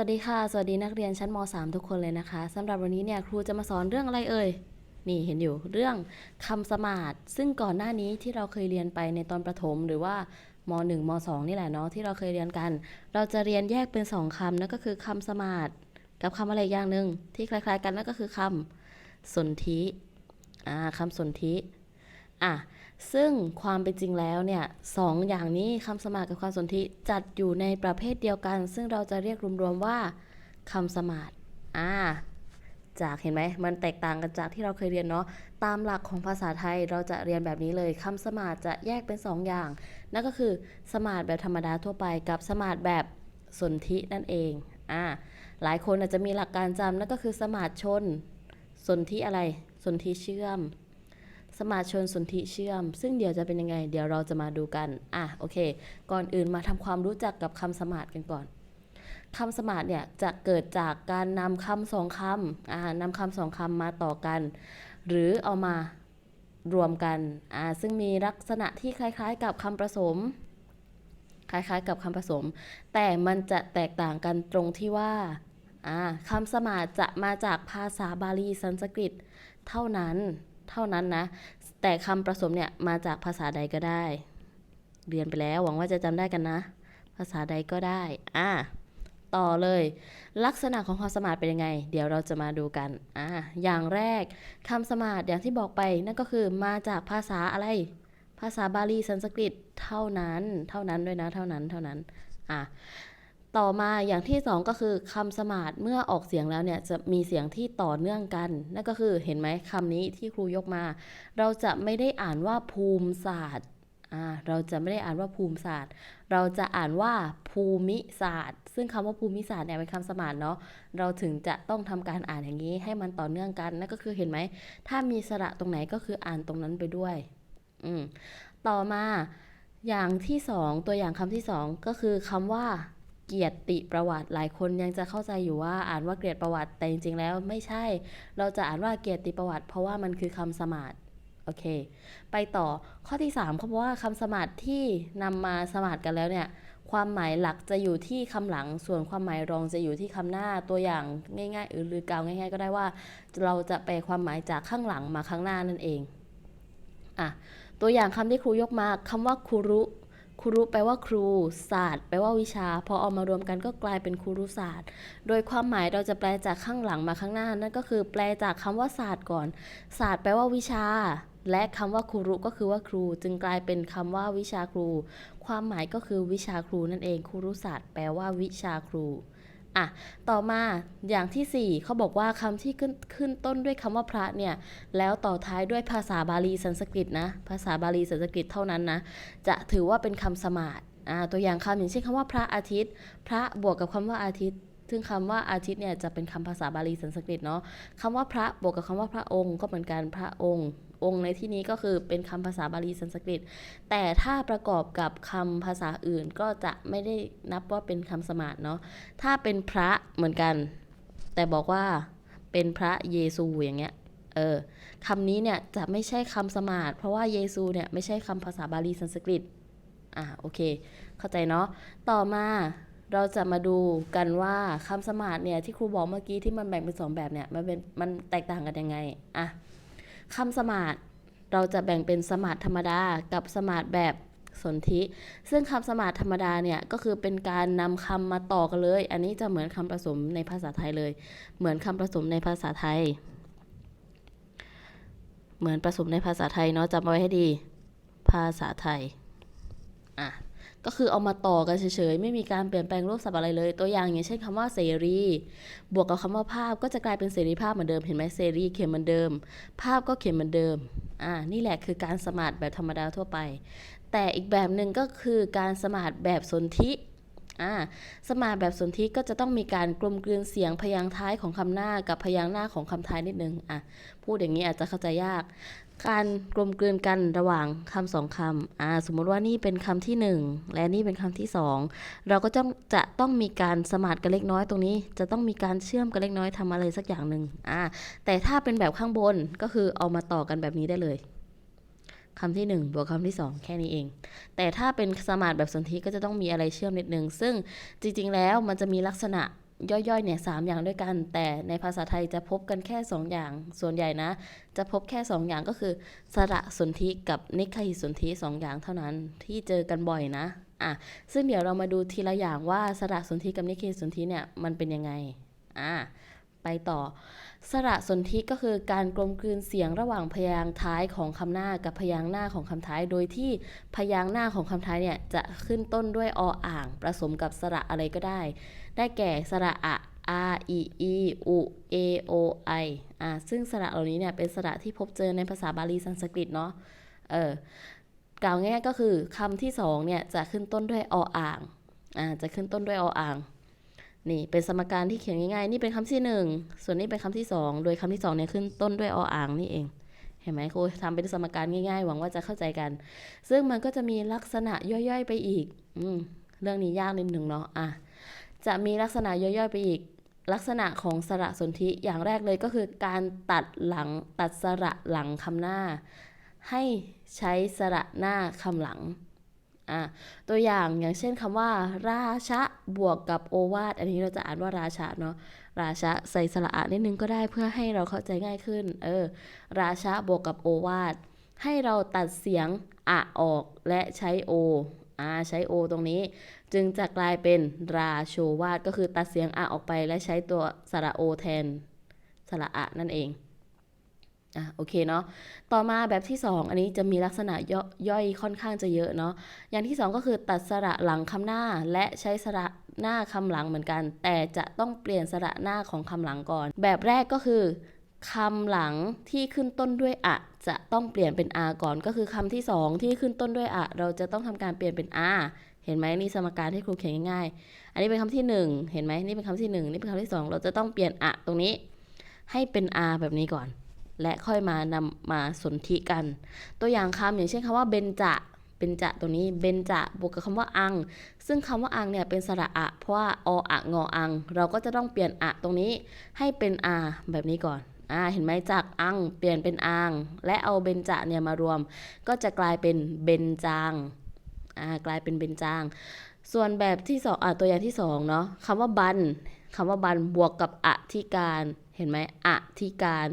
วัสดีค่ะ สวัสดีนักเรียนชั้นม .3 ทุกคนเลยนะคะสำหรับวันนี้เนี่ยครูจะมาสอนเรื่องอะไรเอ่ย นี่เห็นอยู่เรื่องคำสมาร์ทซึ่งก่อนหน้านี้ที่เราเคยเรียนไปในตอนประถมหรือว่าม1ม2นี่แหละเนาะที่เราเคยเรียนกัน เราจะเรียนแยกเป็นสองคำนั่นก็คือคำสมาร์ทกับคำอะไรอย่างหนึ่งที่คล้าย ๆ กันนั่นก็คือคำสนธิอ่าคำสนธิอะ ซึ่งความเป็นจริงแล้วเนี่ยสองอย่างนี้คำสมาร์ทกับคำสนธิจัดอยู่ในประเภทเดียวกัน ซึ่งเราจะเรียกรวมๆว่าคำสมาร์ทอ่าจากเห็นไหมมันแตกต่างกันจากที่เราเคยเรียนเนาะตามหลักของภาษาไทยเราจะเรียนแบบนี้เลยคำสมาร์ทจะแยกเป็นสองอย่าง นั่นก็คือสมาร์ทแบบธรรมดาทั่วไปกับสมาร์ทแบบสนธินั่นเองอ่าหลายคนอาจจะมีหลักการจำนั่นก็คือสมาร์ทชน สนธิอะไร สนธิเชื่อม สมาชนสนธิเชื่อม ซึ่งเดี๋ยวจะเป็นยังไง เดี๋ยวเราจะมาดูกัน อะโอเค ก่อนอื่นมาทำความรู้จักกับคำสมาร์ทกันก่อนคำสมาร์ทเนี่ยจะเกิดจากการนำคำสองคำอ่านำคำสองคำมาต่อกัน หรือเอามารวมกันอ่าซึ่งมีลักษณะที่คล้ายๆ กับคำผสม คล้ายๆ กับคำผสม แต่มันจะแตกต่างกันตรงที่ว่าอ่าคำสมาร์ทจะมาจากภาษาบาลีสันสกฤต เท่านั้น เท่านั้นนะ แต่คำผสมเนี่ยมาจากภาษาใดก็ได้ เรียนไปแล้วหวังว่าจะจำได้กันนะ ภาษาใดก็ได้ อะต่อเลย ลักษณะของคำสมาร์ทเป็นยังไง เดี๋ยวเราจะมาดูกันอะอย่างแรกคำสมาร์ทอย่างที่บอกไปนั่นก็คือมาจากภาษาอะไร ภาษาบาลีสันสกฤตเท่านั้น เท่านั้นด้วยนะ เท่านั้นเท่านั้นอะ ต่อมาอย่างที่สองก็คือคำสมาร์ทเมื่อออกเสียงแล้วเนี่ยจะมีเสียงที่ต่อเนื่องกัน นั่นก็คือเห็นไหมคำนี้ที่ครูยกมา เราจะไม่ได้อ่านว่าภูมิศาสตร์เราจะไม่ได้อ่านว่าภูมิศาสตร์ เราจะอ่านว่าภูมิศาสตร์ ซึ่งคำว่าภูมิศาสตร์เนี่ยเป็นคำสมาร์ทเนาะ เราถึงจะต้องทำการอ่านอย่างนี้ให้มันต่อเนื่องกัน นั่นก็คือเห็นไหม ถ้ามีสระตรงไหนก็คืออ่านตรงนั้นไปด้วย อืม ต่อมาอย่างที่สองตัวอย่างคำที่สองก็คือคำว่า เกียรติประวัติหลายคนยังจะเข้าใจอยู่ว่าอ่านว่าเกียรติประวัติแต่จริงๆแล้วไม่ใช่ เราจะอ่านว่าเกียรติประวัติ เพราะว่ามันคือคำสมาร์ทโอเค ไปต่อข้อที่3เขาบอกว่าคำสมาร์ทที่นำมาสมาร์ทกันแล้วเนี่ยความหมายหลักจะอยู่ที่คำหลัง ส่วนความหมายรองจะอยู่ที่คำหน้า ตัวอย่างง่ายๆ หรือกล่าวง่าย ๆ ก็ได้ว่า เราจะแปลความหมายจากข้างหลังมาข้างหน้านั่นเองอะตัวอย่างคำที่ครูยกมาคำว่าครุ ครูแปลว่าครู ศาสตร์ แปลว่าวิชา พอเอามารวมกันก็กลายเป็นครูศาสตร์ โดยความหมายเราจะแปลจากข้างหลังมาข้างหน้า นั่นก็คือแปลจากคำว่าศาสตร์ก่อน ศาสตร์แปลว่าวิชา และคำว่าครูก็คือว่าครู จึงกลายเป็นคำว่าวิชาครู ความหมายก็คือวิชาครูนั่นเองครูศาสตร์ แปลว่าวิชาครู อะต่อมาอย่างที่สี่เขาบอกว่าคำที่ขึ้นขึ้นต้นด้วยคำว่าพระเนี่ย แล้วต่อท้ายด้วยภาษาบาลีสันสกฤตนะ ภาษาบาลีสันสกฤตเท่านั้นนะ จะถือว่าเป็นคำสมาร์ทอ่าตัวอย่างคำอย่างเช่นคำว่าพระอาทิตย์ พระบวกกับคำว่าอาทิตย์ซึ่งคำว่าอาทิตย์เนี่ยจะเป็นคำภาษาบาลีสันสกฤตเนาะคำว่าพระบวกกับคำว่าพระองค์ก็เหมือนกันพระองค์ องค์ในที่นี้ก็คือเป็นคำภาษาบาลีสันสกฤต แต่ถ้าประกอบกับคำภาษาอื่นก็จะไม่ได้นับว่าเป็นคำสมาร์ทเนาะถ้าเป็นพระเหมือนกัน แต่บอกว่าเป็นพระเยซูอย่างเงี้ยเออคำนี้เนี่ยจะไม่ใช่คำสมาร์ทเพราะว่าเยซูเนี่ยไม่ใช่คำภาษาบาลีสันสกฤตอะโอเค เข้าใจเนาะต่อมาเราจะมาดูกันว่าคำสมาร์ทเนี่ยที่ครูบอกเมื่อกี้ที่มันแบ่งเป็นสองแบบเนี่ยมันเป็นมันแตกต่างกันยังไงอะ คำสมาร์ทเราจะแบ่งเป็นสมาร์ทธรรมดากับสมาร์ทแบบสนธิ ซึ่งคำสมาร์ทธรรมดาเนี่ยก็คือเป็นการนำคำมาต่อกันเลย อันนี้จะเหมือนคำผสมในภาษาไทยเลย เหมือนคำผสมในภาษาไทย เหมือนผสมในภาษาไทยเนาะจำไว้ให้ดี ภาษาไทย อะ ก็คือเอามาต่อกันเฉยๆ ไม่มีการเปลี่ยนแปลงรูปศัพท์อะไรเลย ตัวอย่างอย่างเช่นคำว่าเสรี บวกกับคำว่าภาพก็จะกลายเป็นเสรีภาพเหมือนเดิม เห็นไหมเสรีเขียนเหมือนเดิม ภาพก็เขียนเหมือนเดิม อ่า นี่แหละคือการสมาร์ทแบบธรรมดาทั่วไป แต่อีกแบบหนึ่งก็คือการสมาร์ทแบบสนธิอ่าสมาร์ทแบบสนธิก็จะต้องมีการกลมกลืนเสียงพยางค์ท้ายของคำหน้ากับพยางค์หน้าของคำท้ายนิดนึงอะพูดอย่างนี้อาจจะเข้าใจยาก การกลมกลืนกันระหว่างคำสองคำอ่าสมมติว่านี่เป็นคำที่หนึ่งและนี่เป็นคำที่สองเราก็ต้องจะต้องมีการสมาร์กันเล็กน้อยตรงนี้ จะต้องมีการเชื่อมกันเล็กน้อยทำอะไรสักอย่างหนึ่งอ่าแต่ถ้าเป็นแบบข้างบนก็คือเอามาต่อกันแบบนี้ได้เลยคำที่หนึ่งบวกคำที่สองแค่นี้เอง แต่ถ้าเป็นสมาร์แบบสนธิก็จะต้องมีอะไรเชื่อมนิดนึง ซึ่งจริงๆแล้วมันจะมีลักษณะ ย่อยๆเนี่ยสามอย่างด้วยกัน แต่ในภาษาไทยจะพบกันแค่ 2 อย่าง ส่วนใหญ่นะ จะพบแค่ 2 อย่างก็คือ สระสนธิกับนิคหิสนธิสองอย่างเท่านั้นที่เจอกันบ่อยนะอะซึ่งเดี๋ยวเรามาดูทีละอย่างว่าสระสนธิกับนิคหิสนธิเนี่ยมันเป็นยังไงอะไปต่อ สระสนธิก็คือการกลมกลืนเสียงระหว่างพยางค์ท้ายของคำหน้ากับพยางค์หน้าของคำท้าย โดยที่พยางค์หน้าของคำท้ายเนี่ยจะขึ้นต้นด้วยออ่างผสมกับสระอะไรก็ได้ ได้แก่สระอะ a i e u a o i อ่าซึ่งสระเหล่านี้เนี่ยเป็นสระที่พบเจอในภาษาบาลีสันสกฤตเนาะ เออกล่าวง่ายก็คือคำที่สองเนี่ยจะขึ้นต้นด้วยออ่าง อ่า จะขึ้นต้นด้วยออ่าง นี่เป็นสมการที่เขียนง่ายๆ นี่เป็นคำที่หนึ่ง ส่วนนี้เป็นคำที่สอง โดยคำที่สองเนี่ยขึ้นต้นด้วยออ่างนี่เอง เห็นไหมครูทำเป็นสมการง่ายๆ หวังว่าจะเข้าใจกัน ซึ่งมันก็จะมีลักษณะย่อยๆไปอีกอมเรื่องนี้ยากนิดหนึ่งเนาะ อะ จะมีลักษณะย่อยๆไปอีก ลักษณะของสระสนธิอย่างแรกเลยก็คือการตัดหลังตัดสระหลังคำหน้า ให้ใช้สระหน้าคำหลังอะตัวอย่างอย่างเช่นคำว่า ราชะบวกกับโอวาทอันนี้เราจะอ่านว่าราชะเนาะราชะใส่สระอะนิดนึงก็ได้เพื่อให้เราเข้าใจง่ายขึ้น เออ ราชะบวกกับโอวาทให้เราตัดเสียงอะออกและใช้โอ อาใช้โอตรงนี้ จึงจะกลายเป็นราโชวาทก็คือตัดเสียงอะออกไปและใช้ตัวสระโอแทนสระอะนั่นเองอะโอเคเนาะต่อมาแบบที่ 2 อันนี้จะมีลักษณะย่อย่อยค่อนข้างจะเยอะเนาะอย่างที่ 2 ก็คือตัดสระหลังคำหน้าและใช้สระหน้าคำหลังเหมือนกัน แต่จะต้องเปลี่ยนสระหน้าของคำหลังก่อน แบบแรกก็คือ คำหลังที่ขึ้นต้นด้วยอะจะต้องเปลี่ยนเป็น r ก่อน ก็คือคำที่ 2 ที่ขึ้นต้นด้วยอะเราจะต้องทำการเปลี่ยนเป็น r เห็นไหมนี่สมการที่ครูเขียนง่ายๆ อันนี้เป็นคำที่ 1 เห็นไหมนี่เป็นคำที่ 1 นี่เป็นคำที่ 2 เราจะต้องเปลี่ยนอะตรงนี้ ให้เป็น r แบบนี้ก่อน และค่อยมานำมาสนธิกัน ตัวอย่างคำอย่างเช่นคำว่าเบญจะเบญจะตรงนี้เบญจะบวกกับคำว่าอัง ซึ่งคำว่าอังเนี่ยเป็นสระอะเพราะว่าออะงออัง เราก็จะต้องเปลี่ยนอะตรงนี้ให้เป็น r แบบนี้ก่อน อ่าเห็นไหมจากอังเปลี่ยนเป็นอังและเอาเบญจะเนี่ยมารวม ก็จะกลายเป็นเบญจางอ่ากลายเป็นเบญจาง ส่วนแบบที่สองอ่าตัวอย่างที่สองเนาะคำว่าบันคำว่าบันบวกกับอธิการเห็นไหมอธิการ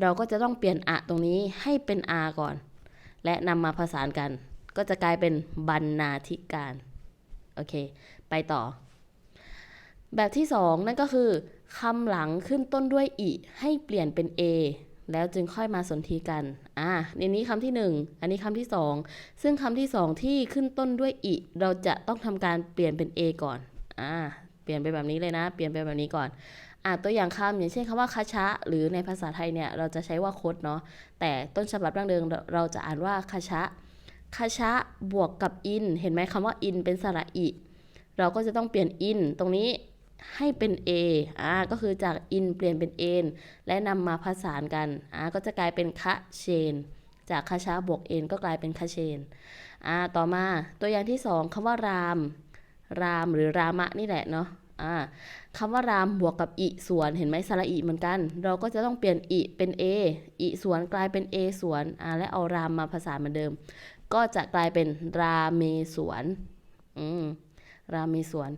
เราก็จะต้องเปลี่ยนอะตรงนี้ให้เป็น r ก่อน และนำมาผสานกัน ก็จะกลายเป็นบรรณาธิการโอเค ไปต่อ แบบที่2นั่นก็คือ คำหลังขึ้นต้นด้วยอิให้เปลี่ยนเป็น a แล้วจึงค่อยมาสนธิกัน อ่าในนี้คำที่ 1 อันนี้คำที่ 2 ซึ่งคำที่ 2 ที่ขึ้นต้นด้วยอิเราจะต้องทำการเปลี่ยนเป็น a ก่อน อ่า เปลี่ยนไปแบบนี้เลยนะ เปลี่ยนไปแบบนี้ก่อน อ่าตัวอย่างคำอย่างเช่นคำว่าคาชะ หรือในภาษาไทยเนี่ยเราจะใช้ว่าคดเนาะ แต่ต้นฉบับดั้งเดิมเราจะอ่านว่าคาชะ คาชะบวกกับอิน เห็นไหมคำว่าอินเป็นสระอิ เราก็จะต้องเปลี่ยนอิน ตรงนี้ ให้เป็น a อ่าก็คือจากอินเปลี่ยนเป็น n และนำมาผสานกันอ่าก็จะกลายเป็นคะเชน จากคาชะบวก n ก็กลายเป็นคะเชนอ่าต่อมาตัวอย่างที่สองคำว่าราม รามหรือรามะนี่แหละเนาะอ่าคำว่ารามบวกกับอิสวนเห็นไหมสระอิเหมือนกัน เราก็จะต้องเปลี่ยนอิเป็น a อิสวนกลายเป็น a สวนอ่าและเอารามมาผสานเหมือนเดิม ก็จะกลายเป็นราเมสวนอืม รามีสวน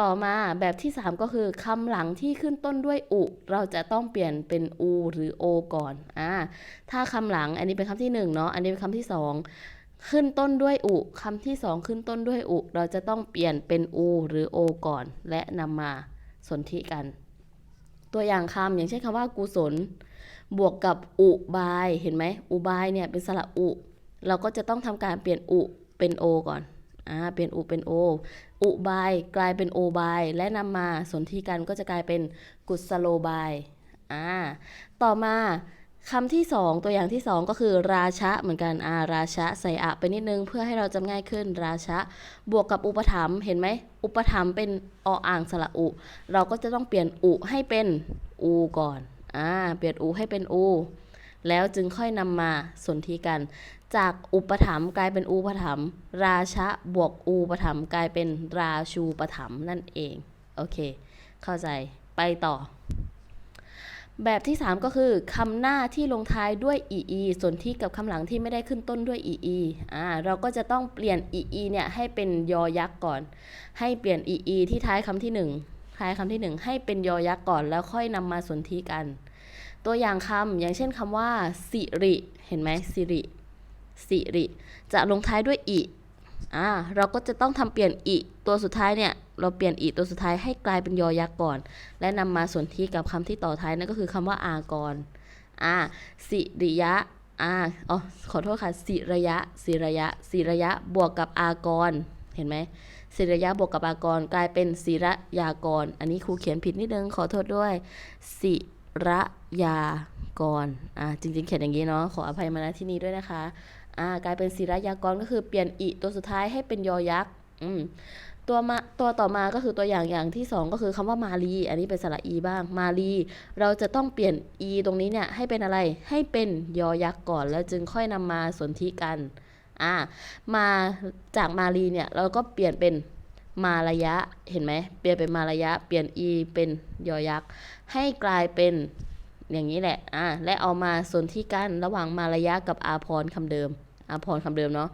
ต่อมาแบบที่ 3 ก็คือคำหลังที่ขึ้นต้นด้วยอุ เราจะต้องเปลี่ยนเป็นอูหรือโอก่อนอ่าถ้าคำหลังอันนี้เป็นคำที่1เนาะอันนี้เป็นคำที่ 2 ขึ้นต้นด้วยอุคำที่ 2 ขึ้นต้นด้วยอุ เราจะต้องเปลี่ยนเป็นอูหรือโอก่อน และนำมาสนธิกัน ตัวอย่างคำอย่างเช่นคำว่ากุศล บวกกับอุบายเห็นไหมอุบายเนี่ยเป็นสระอุ เราก็จะต้องทำการเปลี่ยนอุเป็นโอก่อน อ่าเปลี่ยนอุเป็นโอ อุบายกลายเป็นโอบาย และนำมาสนธิกันก็จะกลายเป็นกุศโลบายอ่าต่อมาคำที่ 2 ตัวอย่างที่ 2 ก็คือราชะเหมือนกันอ่าราชะใส่อะไปนิดนึงเพื่อให้เราจำง่ายขึ้นราชะบวกกับอุปถัมภ์เห็นไหมอุปถัมภ์เป็นออ่างสระอุ เราก็จะต้องเปลี่ยนอุให้เป็นอูก่อนอ่าเปลี่ยนอูให้เป็นอู แล้วจึงค่อยนำมาสนธิกัน จากอุปถัมภ์กลายเป็นอูปถัมภ์ราชะบวกอูปถัมภ์กลายเป็นราชูปถัมภ์นั่นเองโอเค เข้าใจไปต่อ แบบที่ 3 ก็คือคำหน้าที่ลงท้ายด้วย ee ส่วนที่กับคำหลังที่ไม่ได้ขึ้นต้นด้วย ee อ่าเราก็จะต้องเปลี่ยน ee เนี่ยให้เป็นยอยักษ์ก่อน ให้เปลี่ยน ee ที่ท้ายคำที่ 1 ท้ายคำที่หนึ่งให้เป็นยอยักษ์ก่อนแล้วค่อยนำมาสนธิกัน ตัวอย่างคำอย่างเช่นคำว่าสิริเห็นไหมสิริสิริ จะลงท้ายด้วยอิอ่าเราก็จะต้องทำเปลี่ยนอิตัวสุดท้ายเนี่ยเราเปลี่ยนอิตัวสุดท้ายให้กลายเป็นยอยักษ์ก่อน และนำมาสนธิกับคำที่ต่อท้ายนั่นก็คือคำว่าอากรอ่าสิริยะอ่าอ๋อขอโทษค่ะสิระยะสิระยะสิระยะบวกกับอากร เห็นไหมสิระยะบวกกับอากร กลายเป็นศิระยากร อันนี้ครูเขียนผิดนิดนึงขอโทษด้วยสิ ระยากรอ่าจริงๆ เขียนอย่างนี้เนาะขออภัยมาณที่นี้ด้วยนะคะอ่ากลายเป็นศิระยากรก็คือเปลี่ยนอิตัวสุดท้ายให้เป็นยอยักษ์อืมตัวมาตัวต่อมาก็คือตัวอย่างอย่างที่สองก็คือคำว่ามาลีอันนี้เป็นสระอีบ้างมาลีเราจะต้องเปลี่ยน e ตรงนี้เนี่ยให้เป็นอะไรให้เป็นยอยักษ์ก่อน แล้วจึงค่อยนำมาสนธิกันอ่ามาจากมาลีเนี่ยเราก็เปลี่ยนเป็นมาระยะเห็นไหมเปลี่ยนเป็นมาระยะ เปลี่ยน e เป็นยอยักษ์ ให้กลายเป็นอย่างนี้แหละ อ่า และเอามาสนธิกันระหว่างมาระยะกับอาพรคำเดิม อาพรคำเดิมเนาะ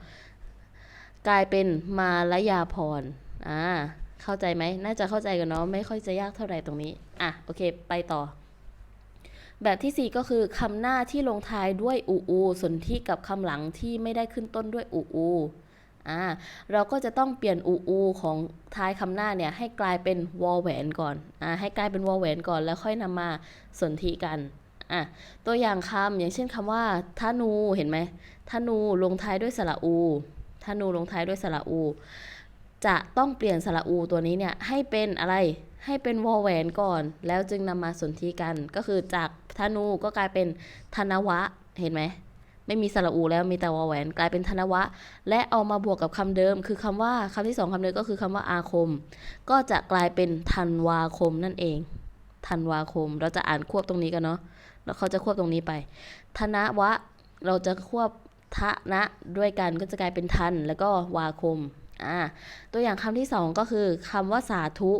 กลายเป็นมาระยาพร อ่า เข้าใจไหม น่าจะเข้าใจกันเนาะ ไม่ค่อยจะยากเท่าไหร่ตรงนี้ อะ โอเค ไปต่อ แบบที่ 4 ก็คือคำหน้าที่ลงท้ายด้วยอูอูสนที่กับคำหลังที่ไม่ได้ขึ้นต้นด้วยอูอู อ่าเราก็จะต้องเปลี่ยนอูอูของท้ายคำหน้าเนี่ยให้กลายเป็นวอลแหวนก่อนอ่าให้กลายเป็นวอลแหวนก่อนแล้วค่อยนำมาสนธิกันอะตัวอย่างคำอย่างเช่นคำว่าธนูเห็นไหมธนูลงท้ายด้วยสระอูธนูลงท้ายด้วยสระอู จะต้องเปลี่ยนสระอูตัวนี้เนี่ยให้เป็นอะไรให้เป็นวอลแหวนก่อน แล้วจึงนำมาสนธิกัน ก็คือจากธนูก็กลายเป็นธนวะเห็นไหม ไม่มีสระอูแล้วมีแต่วอแหวน กลายเป็นธนวะ และเอามาบวกกับคำเดิม คือคำว่าคำที่สองคำเดิมก็คือคำว่าอาคม ก็จะกลายเป็นธันวาคมนั่นเองธันวาคม เราจะอ่านควบตรงนี้กันเนาะแล้วเขาจะควบตรงนี้ไปธนวะเราจะควบทะนะด้วยกันก็จะกลายเป็นทันแล้วก็วาคมอ่าตัวอย่างคำที่สองก็คือคำว่าสาธุ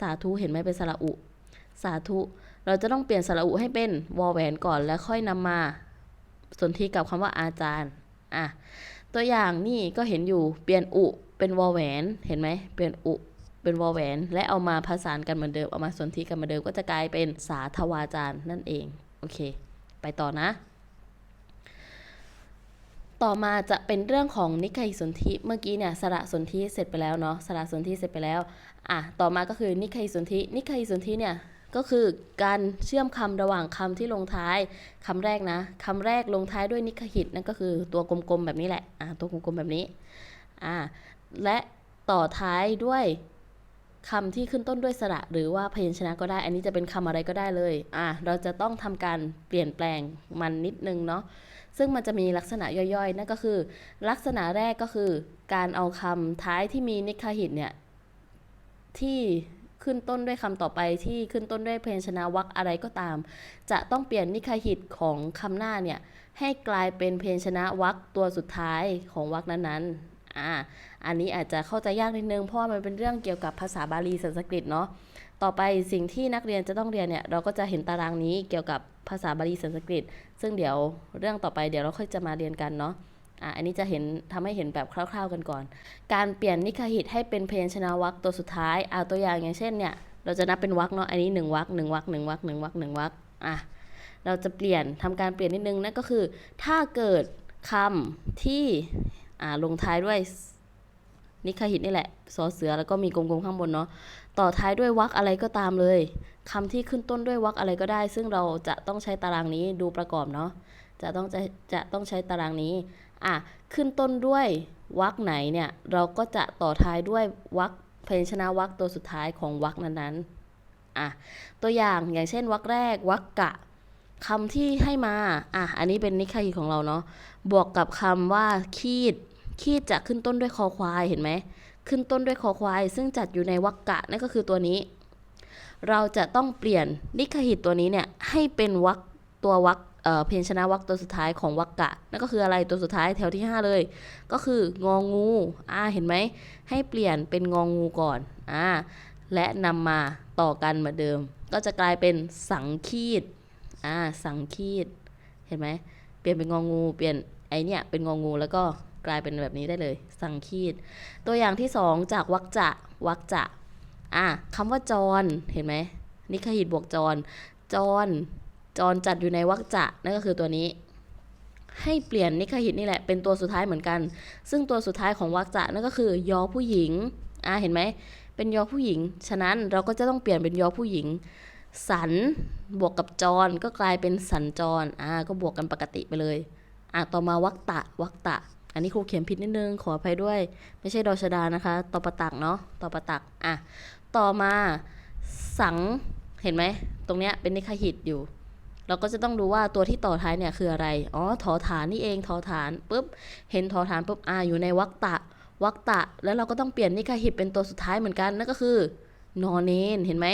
สาธุเห็นไหมเป็นสระอุ สาธุ เราจะต้องเปลี่ยนสระอุให้เป็นวอแหวนก่อนแล้วค่อยนำมา สนธิกับคำว่าอาจารย์อะตัวอย่างนี่ก็เห็นอยู่เปลี่ยนอุเป็นวอแหวนเห็นไหมเปลี่ยนอุเป็นวอแหวน และเอามาผสานกันเหมือนเดิมเอามาสนธิกันเหมือนเดิมก็จะกลายเป็นสาธวาจารย์นั่นเองโอเค ไปต่อนะ ต่อมาจะเป็นเรื่องของนิคยสนธิเมื่อกี้เนี่ยสระสนธิเสร็จไปแล้วเนาะสระสนธิเสร็จไปแล้วอะต่อมาก็คือนิคยสนธินิคยสนธิเนี่ย ก็คือการเชื่อมคำระหว่างคำที่ลงท้ายคำแรกนะคำแรกลงท้ายด้วยนิคหิตนั่นก็คือตัวกลมๆแบบนี้แหละอะตัวกลมๆแบบนี้อ่าและต่อท้ายด้วยคำที่ขึ้นต้นด้วยสระหรือว่าพยัญชนะก็ได้ อันนี้จะเป็นคำอะไรก็ได้เลย อะ เราจะต้องทำการเปลี่ยนแปลงมันนิดนึงเนาะ ซึ่งมันจะมีลักษณะย่อยๆ นั่นก็คือ ลักษณะแรกก็คือ การเอาคำท้ายที่มีนิคหิตเนี่ย ที่ ขึ้นต้นด้วยคำต่อไปที่ขึ้นต้นด้วยพยัญชนะวรรคอะไรก็ตาม จะต้องเปลี่ยนนิคหิตของคำหน้าเนี่ยให้กลายเป็นพยัญชนะวรรคตัวสุดท้ายของวรรคนั้นๆอ่าอันนี้อาจจะเข้าใจยากนิดนึงเพราะว่ามันเป็นเรื่องเกี่ยวกับภาษาบาลีสันสกฤตเนาะต่อไปสิ่งที่นักเรียนจะต้องเรียนเนี่ยเราก็จะเห็นตารางนี้เกี่ยวกับภาษาบาลีสันสกฤต ซึ่งเดี๋ยวเรื่องต่อไปเดี๋ยวเราค่อยจะมาเรียนกันเนาะ อะอันนี้จะเห็นทำให้เห็นแบบคร่าวๆกันก่อน การเปลี่ยนนิคหิตให้เป็นพยัญชนะวรรคตัวสุดท้ายเอาตัวอย่างอย่างเช่นเนี่ยเราจะนับเป็นวรรคเนาะอันนี้หนึ่งวรรคหนึ่งวรรคหนึ่งวรรคหนึ่งวรรคหนึ่งวรรคอะเราจะเปลี่ยนทำการเปลี่ยนนิดนึงนั่นก็คือ ถ้าเกิดคำที่อ่าลงท้ายด้วยนิคหิตนี่แหละสอเสือแล้วก็มีกลมๆข้างบนเนาะต่อท้ายด้วยวรรคอะไรก็ตามเลยคำที่ขึ้นต้นด้วยวรรคอะไรก็ได้ ซึ่งเราจะต้องใช้ตารางนี้ดูประกอบเนาะจะต้องจะจะต้องใช้ตารางนี้ อะขึ้นต้นด้วยวรรคไหนเนี่ย เราก็จะต่อท้ายด้วยวรรคพยัญชนะวรรคตัวสุดท้ายของวรรคนั้นๆอะตัวอย่างอย่างเช่นวรรคแรกวรรคกะคำที่ให้มาอะอันนี้เป็นนิคยีของเราเนาะบวกกับคำว่าคีดคีดจะขึ้นต้นด้วยคอควายเห็นไหมขึ้นต้นด้วยคอควาย ซึ่งจัดอยู่ในวรรกะนั่นก็คือตัวนี้ เราจะต้องเปลี่ยนนิคหิตตัวนี้เนี่ยให้เป็นวรรคตัววรร เอ่อเพยญชนะวรรคตัวสุดท้ายของวรรกะ นั่นก็คืออะไรตัวสุดท้ายแถวที่ 5 เลย ก็คืององูอ่าเห็นไหมให้เปลี่ยนเป็นงองูก่อนอ่าและนำมาต่อกันเหมือนเดิม ก็จะกลายเป็นสังคีตอ่าสังคีตเห็นไหมเปลี่ยนเป็นงองู เปลี่ยนไอเนี่ยเป็นงองูแล้วก็กลายเป็นแบบนี้ได้เลย สังคีตตัวอย่างที่สองจากวรรคจะวรรคจะอะคำว่าจรเห็นไหมนิคหิตบวกจรจร จรจัดอยู่ในวรรคจะนั่นก็คือตัวนี้ ให้เปลี่ยนนิคหิตนี่แหละเป็นตัวสุดท้ายเหมือนกัน ซึ่งตัวสุดท้ายของวรรคจะนั่นก็คือยอผู้หญิงอ่าเห็นไหมเป็นยอผู้หญิง ฉะนั้นเราก็จะต้องเปลี่ยนเป็นยอผู้หญิง สันบวกกับจรก็กลายเป็นสัญจรอ่าก็บวกกันปกติไปเลยอะต่อมาวักตะวักตะ อันนี้ครูเขียนผิดนิดนึงขออภัยด้วย ไม่ใช่ดอชดานะคะตอประตักเนาะตอประตักอะต่อมาสังเห็นไหมตรงเนี้ยเป็นนิคหิตอยู่ เราก็จะต้องดูว่าตัวที่ต่อท้ายเนี่ยคืออะไร อ๋อทอฐานนี่เองทอฐานปุ๊บ เห็นทอฐานปุ๊บอ่าอยู่ในวักตะวักตะ แล้วเราก็ต้องเปลี่ยนนิคหิตเป็นตัวสุดท้ายเหมือนกันนั่นก็คือนอเนนเห็นไหม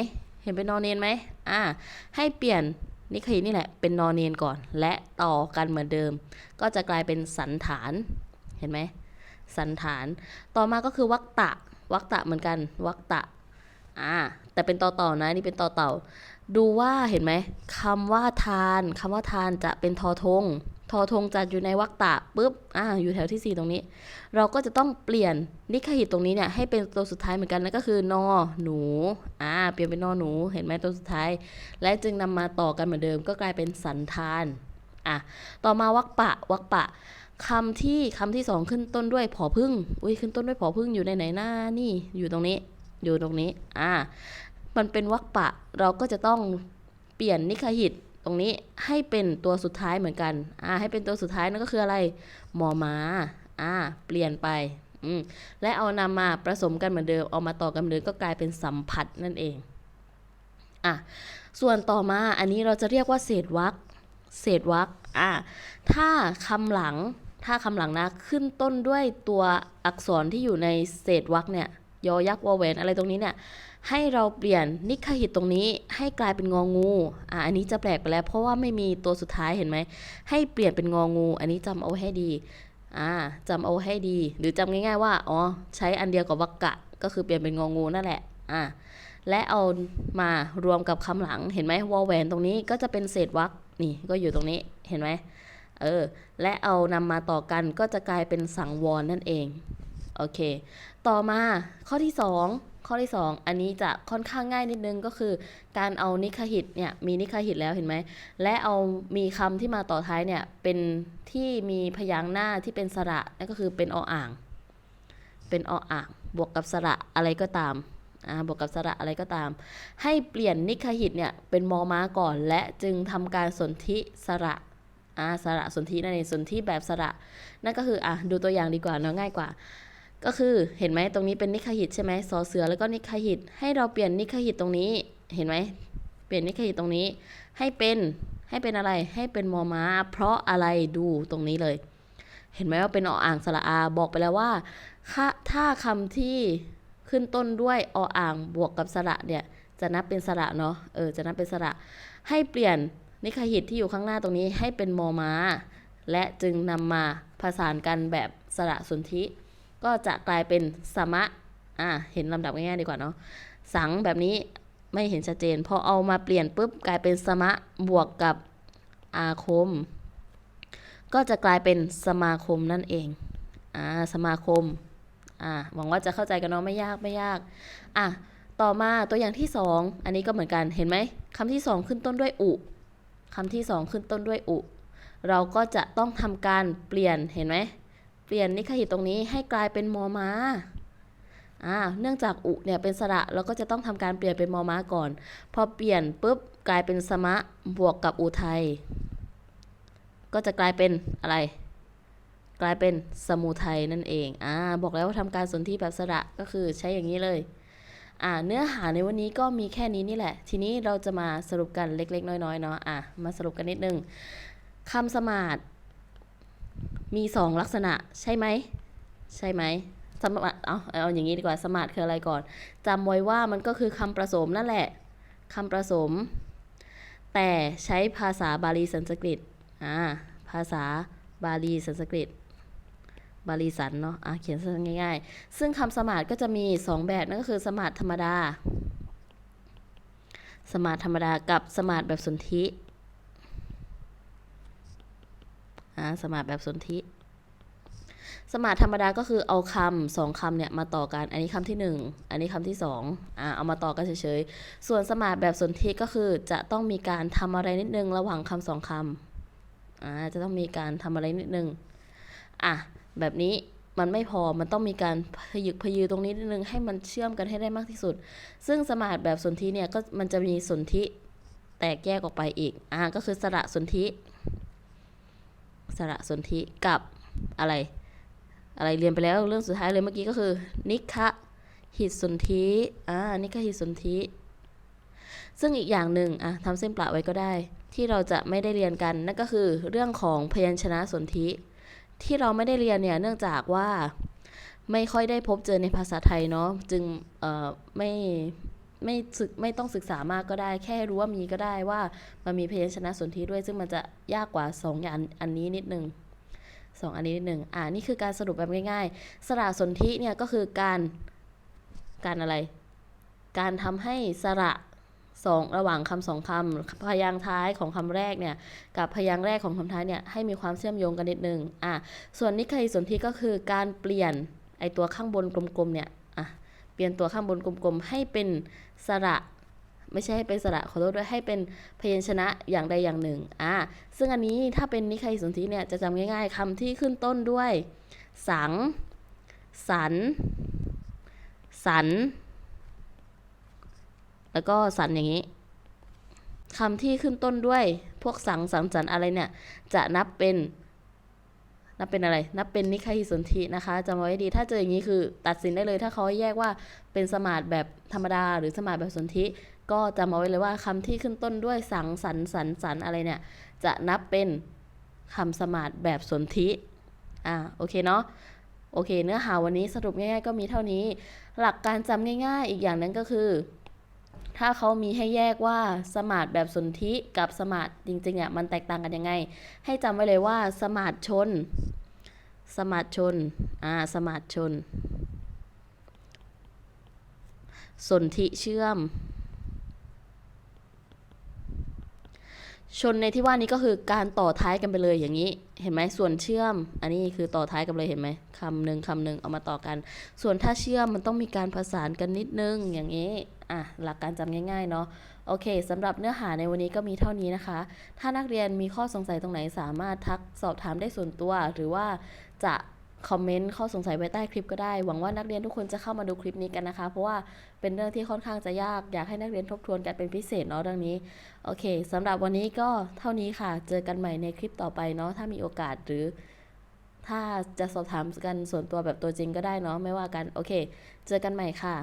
เห็นเป็นนอเนนไหมอ่า ให้เปลี่ยนนิคหิตนี่แหละเป็นนอเนนก่อน และต่อกันเหมือนเดิม ก็จะกลายเป็นสันฐานเห็นไหมสันฐาน ต่อมาก็คือวักตะวักตะเหมือนกันวักตะ อ่าแต่เป็นต่อต่อนะนี่เป็นต่อเต่า ดูว่าเห็นไหมคำว่าทานคำว่าทานจะเป็นทอทง ทอทงจัดอยู่ในวรรคตะปุ๊บอ่าอยู่แถวที่ 4 ตรงนี้ เราก็จะต้องเปลี่ยนนิคหิตตรงนี้เนี่ยให้เป็นตัวสุดท้ายเหมือนกันนั่นก็คือนอหนูอ่าเปลี่ยนเป็นนอหนูเห็นไหมตัวสุดท้าย และจึงนำมาต่อกันเหมือนเดิม ก็กลายเป็นสันทานอะต่อมาวักปะวักปะคำที่คำที่สองขึ้นต้นด้วยผอพึ่ง อุ้ยขึ้นต้นด้วยผอพึ่งอยู่ในไหนหน้านี่อยู่ตรงนี้ อยู่ตรงนี้ อ่า มันเป็นวรรคปะ เราก็จะต้องเปลี่ยนนิคหิตตรงนี้ให้เป็นตัวสุดท้ายเหมือนกัน อ่า ให้เป็นตัวสุดท้ายนั่นก็คืออะไรหมอมาอ่า เปลี่ยนไป อืม และเอานำมาผสมกันเหมือนเดิม เอามาต่อกันเหมือนเดิมก็กลายเป็นสัมผัสนั่นเอง อะ ส่วนต่อมาอันนี้เราจะเรียกว่าเศษวรรค เศษวรรค อ่า ถ้าคำหลัง ถ้าคำหลังนะ ขึ้นต้นด้วยตัวอักษรที่อยู่ในเศษวรรคเนี่ย ยอยักษ์วอแหวนอะไรตรงนี้เนี่ยให้เราเปลี่ยนนิคหิตตรงนี้ให้กลายเป็นงองูอ่าอันนี้จะแปลกไปแล้ว เพราะว่าไม่มีตัวสุดท้ายเห็นไหมให้เปลี่ยนเป็นงองู อันนี้จำเอาให้ดีอ่าจำเอาให้ดี หรือจำง่ายๆว่าอ๋อใช้อันเดียวกับวักกะ ก็คือเปลี่ยนเป็นงองูนั่นแหละอ่าและเอามารวมกับคำหลังเห็นไหมวอแหวนตรงนี้ก็จะเป็นเศษวรรคนี่ก็อยู่ตรงนี้เห็นไหมเออและเอานำมาต่อกันก็จะกลายเป็นสังวรนั่นเอง โอเค ต่อมาข้อที่ 2 ข้อที่ 2 อันนี้จะค่อนข้างง่ายนิดนึงก็คือ การเอานิคหิตเนี่ยมีนิคหิตแล้วเห็นไหม และเอามีคำที่มาต่อท้ายเนี่ยเป็นที่มีพยางค์หน้าที่เป็นสระนั่นก็คือเป็นออ่าง เป็นออ่าง บวกกับสระอะไรก็ตามอ่าบวกกับสระอะไรก็ตาม ให้เปลี่ยนนิคหิตเนี่ยเป็นมอม้าก่อน และจึงทำการสนธิสระอ่าสระสนธินั่นเองสนธิแบบสระ นั่นก็คืออะดูตัวอย่างดีกว่าเนาะง่ายกว่า ก็คือเห็นไหมตรงนี้เป็นนิคหิตใช่ไหมสอเสือแล้วก็นิคหิต ให้เราเปลี่ยนนิคหิตตรงนี้ เห็นไหมเปลี่ยนนิคหิตตรงนี้ ให้เป็นให้เป็นอะไรให้เป็นมอม้า เพราะอะไรดูตรงนี้เลย เห็นไหมว่าเป็นออ่างสระอาบอกไปแล้วว่าถ้าถ้าคำที่ขึ้นต้นด้วยออ่างบวกกับสระเนี่ยจะนับเป็นสระเนาะเออจะนับเป็นสระ ให้เปลี่ยนนิคหิตที่อยู่ข้างหน้าตรงนี้ให้เป็นมอม้า และจึงนำมาผสานกันแบบสระสนธิ ก็จะกลายเป็นสมะอ่าเห็นลำดับง่ายๆดีกว่าเนาะสังแบบนี้ไม่เห็นชัดเจนพอเอามาเปลี่ยนปุ๊บกลายเป็นสมะบวกกับอาคม ก็จะกลายเป็นสมาคมนั่นเองอ่าสมาคมอ่าหวังว่าจะเข้าใจกันเนาะไม่ยากไม่ยากอะต่อมาตัวอย่างที่สองอันนี้ก็เหมือนกันเห็นไหมคำที่สองขึ้นต้นด้วยอุคำที่สองขึ้นต้นด้วยอุ เราก็จะต้องทำการเปลี่ยนเห็นไหม เปลี่ยนนิคหิตตรงนี้ให้กลายเป็นมอมาอ่าเนื่องจากอุเนี่ยเป็นสระเราก็จะต้องทำการเปลี่ยนเป็นมอมาก่อน พอเปลี่ยนปุ๊บกลายเป็นสมะบวกกับอุทัยก็จะกลายเป็นอะไร กลายเป็นสมุทัยนั่นเองอ่าบอกแล้วว่าทำการสนธิแบบสระก็คือใช้อย่างนี้เลยอ่าเนื้อหาในวันนี้ก็มีแค่นี้นี่แหละ ทีนี้เราจะมาสรุปกันเล็ก ๆ น้อยๆเนาะอะมาสรุปกันนิดนึงคำสมาธิ มีสองลักษณะใช่ไหม ใช่ไหมสมาธิเอา เอาอย่างนี้ดีกว่าสมาธิคืออะไรก่อนจำไว้ว่ามันก็คือคำผสมนั่นแหละคำผสม แต่ใช้ภาษาบาลีสันสกฤตอ่าภาษาบาลีสันสกฤตบาลีสันเนาะอะเขียนสั้นง่ายๆ ซึ่งคำสมาธิก็จะมีสองแบบนั่นก็คือสมาธิธรรมดา สมาธิธรรมดากับสมาธิแบบสนธิ อ่าสมาธิแบบสนธิสมาร์ทธรรมดาก็คือเอาคำสองคำเนี่ยมาต่อกัน อันนี้คำที่หนึ่งอันนี้คำที่สองอ่าเอามาต่อกันเฉยๆ ส่วนสมาร์ทแบบสนธิก็คือจะต้องมีการทำอะไรนิดนึงระหว่างคำสองคำอ่าจะต้องมีการทำอะไรนิดนึงอะแบบนี้มันไม่พอ มันต้องมีการพยึกพยือตรงนี้นิดนึงให้มันเชื่อมกันให้ได้มากที่สุด ซึ่งสมาร์ทแบบสนธิเนี่ยก็มันจะมีสนธิแตกแยกออกไปอีก อ่าก็คือสระสนธิ สระสนธิกับอะไร อะไรเรียนไปแล้วเรื่องสุดท้ายเลยเมื่อกี้ก็คือ นิคะหิตสนธิอ่านิคะหิตสนธิซึ่งอีกอย่างหนึ่งอะทำเส้นประไว้ก็ได้ ที่เราจะไม่ได้เรียนกันนั่นก็คือเรื่องของพยัญชนะสนธิที่เราไม่ได้เรียนเนี่ยเนื่องจากว่าไม่ค่อยได้พบเจอในภาษาไทยเนาะจึงเอ่อไม่ ไม่ศึกไม่ต้องศึกษามากก็ได้ แค่รู้ว่ามีก็ได้ว่ามันมีพยัญชนะสนธิด้วย ซึ่งมันจะยากกว่าสองอย่างอันนี้นิดนึงสองอันนี้นิดหนึ่งอ่านี่คือการสรุปแบบง่ายๆ สระสนธิเนี่ยก็คือการการอะไร การทำให้สระสองระหว่างคำสองคำพยางค์ท้ายของคำแรกเนี่ยกับพยางค์แรกของคำท้ายเนี่ยให้มีความเชื่อมโยงกันนิดนึงอะส่วนนิคยสนธิก็คือการเปลี่ยนไอตัวข้างบนกลมๆเนี่ยอะเปลี่ยนตัวข้างบนกลมๆให้เป็น สระไม่ใช่ให้เป็นสระขอโทษด้วยให้เป็นพยัญชนะอย่างใดอย่างหนึ่งอะซึ่งอันนี้ถ้าเป็นนิคยสนธิเนี่ยจะจำง่ายๆคำที่ขึ้นต้นด้วย สัง สัน สัน แล้วก็สันอย่างนี้คำที่ขึ้นต้นด้วยพวกสังสังสันอะไรเนี่ย จะนับเป็น นับเป็นอะไร นับเป็นนิคยสนธินะคะจำไว้ให้ดี ถ้าเจออย่างนี้คือตัดสินได้เลย ถ้าเขาแยกว่าเป็นสมาร์ทแบบธรรมดา หรือสมาร์ทแบบสนธิก็จำเอาไว้เลยว่าคำที่ขึ้นต้นด้วยสังสันสันสันอะไรเนี่ย จะนับเป็นคำสมาร์ทแบบสนธิอ่าโอเคเนาะโอเค เนื้อหาวันนี้สรุปง่ายๆ ก็มีเท่านี้ หลักการจำง่าย ๆ อีกอย่างหนึงก็คือ ถ้าเขามีให้แยกว่าสมาร์ทแบบสนธิกับสมาร์ทจริงๆอะมันแตกต่างกันยังไง ให้จำไว้เลยว่าสมาร์ทชน สมาร์ทชนอ่าสมาร์ทชน สนธิเชื่อม ชนในที่ว่านี้ก็คือการต่อท้ายกันไปเลยอย่างนี้ เห็นไหมส่วนเชื่อม อันนี้คือต่อท้ายกันเลยเห็นไหมคำหนึ่งคำหนึ่งเอามาต่อกัน ส่วนถ้าเชื่อมมันต้องมีการผสานกันนิดนึงอย่างนี้ อะหลักการจำง่ายๆเนาะโอเคสำหรับเนื้อหาในวันนี้ก็มีเท่านี้นะคะ ถ้านักเรียนมีข้อสงสัยตรงไหนสามารถทักสอบถามได้ส่วนตัว หรือว่าจะคอมเมนต์ข้อสงสัยไว้ใต้คลิปก็ได้ หวังว่านักเรียนทุกคนจะเข้ามาดูคลิปนี้กันนะคะ เพราะว่าเป็นเรื่องที่ค่อนข้างจะยาก อยากให้นักเรียนทบทวนกันเป็นพิเศษเนาะเรื่องนี้ โอเคสำหรับวันนี้ก็เท่านี้ค่ะ เจอกันใหม่ในคลิปต่อไปเนาะ ถ้ามีโอกาสหรือ ถ้าจะสอบถามกันส่วนตัวแบบตัวจริงก็ได้เนาะ ไม่ว่ากัน โอเค เจอกันใหม่ค่ะ